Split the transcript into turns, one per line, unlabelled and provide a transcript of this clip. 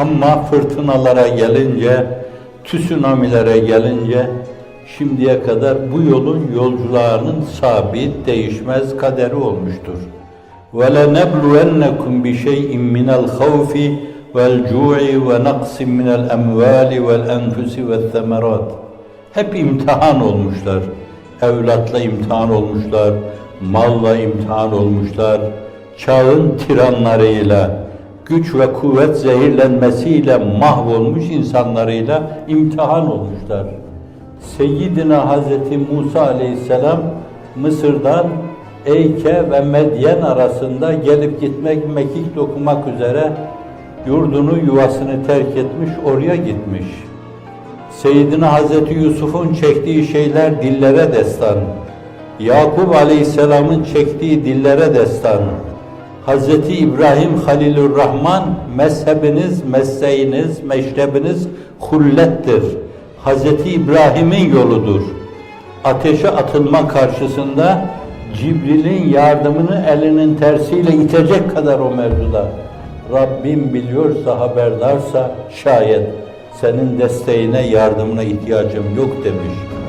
Ama fırtınalara gelince, tsunamilere gelince şimdiye kadar bu yolun yolcularının sabit, değişmez kaderi olmuştur. وَلَنَبْلُوَنَّكُمْ بِشَيْءٍ مِنَ الْخَوْفِ وَالْجُوعِ وَنَقْصٍ مِنَ الْأَمْوَالِ وَالْأَنْفُسِ وَالثَّمَرَاتِ Hep imtihan olmuşlar. Evlatla imtihan olmuşlar, malla imtihan olmuşlar, çağın tiranlarıyla, güç ve kuvvet zehirlenmesiyle mahvolmuş insanlarıyla imtihan olmuşlar. Seyyidina Hazreti Musa aleyhisselam Mısır'dan Eyke ve Medyen arasında gelip gitmek, mekik dokumak üzere yurdunu, yuvasını terk etmiş, oraya gitmiş. Seyyidina Hazreti Yusuf'un çektiği şeyler dillere destan. Yakup Aleyhisselam'ın çektiği dillere destan. Hazreti İbrahim Halilur Rahman mezhebiniz, mesleğiniz, meşrebiniz hullettir. Hazreti İbrahim'in yoludur. Ateşe atılma karşısında Cibril'in yardımını elinin tersiyle itecek kadar o mevzuda. Rabbim biliyorsa, haberdarsa şayet senin desteğine, yardımına ihtiyacım yok demiş.